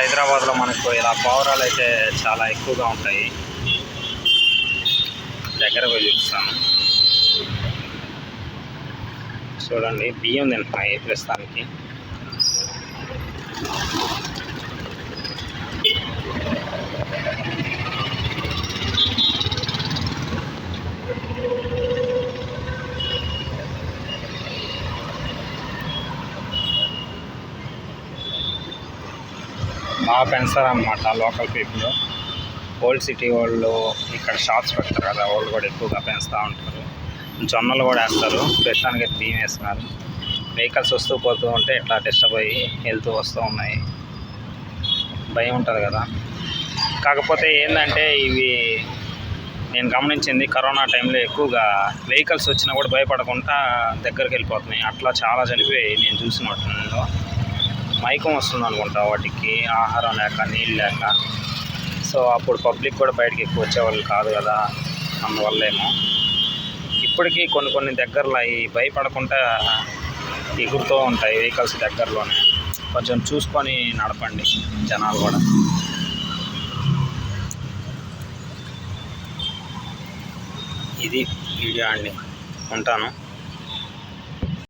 హైదరాబాద్లో మనకు ఇలా పావురాలు అయితే చాలా ఎక్కువగా ఉంటాయి. దగ్గర పోయి చూపిస్తాను. చూడండి బియ్యం తింటున్నాయి ప్రస్తుతానికి. బాగా పెంచుతారనమాట లోకల్ పీపుల్ ఓల్డ్ సిటీ వాళ్ళు ఇక్కడ షాప్స్ పెడతారు కదా వాళ్ళు కూడా ఎక్కువగా పెంచుతూ ఉంటారు. జొన్నలు కూడా వేస్తారు ప్రస్తుతానికి అయితే బియ్యం వేస్తున్నారు. వెహికల్స్ వస్తూ పోతూ ఉంటే ఇట్లా డిస్టర్బ్ అయ్యి వెళ్తూ వస్తూ ఉన్నాయి. భయం ఉంటుంది కదా. కాకపోతే ఏంటంటే ఇవి నేను గమనించింది కరోనా టైంలో ఎక్కువగా వెహికల్స్ వచ్చినా కూడా భయపడకుండా దగ్గరికి వెళ్ళిపోతున్నాయి. అట్లా చాలా చనిపోయి నేను చూసిన వాటిలో మైకం వస్తుంది అనుకుంటా వాటికి ఆహారం లేక నీళ్ళు లేక. సో అప్పుడు పబ్లిక్ కూడా బయటకి ఎక్కువ వచ్చేవాళ్ళు కాదు కదా అందువల్లేమో. ఇప్పటికీ కొన్ని కొన్ని దగ్గరలో అవి భయపడకుండా ఎగురుతూ ఉంటాయి వెహికల్స్ దగ్గరలోనే. కొంచెం చూసుకొని నడపండి జనాలు కూడా. ఇది వీడియో అండి. ఉంటాను.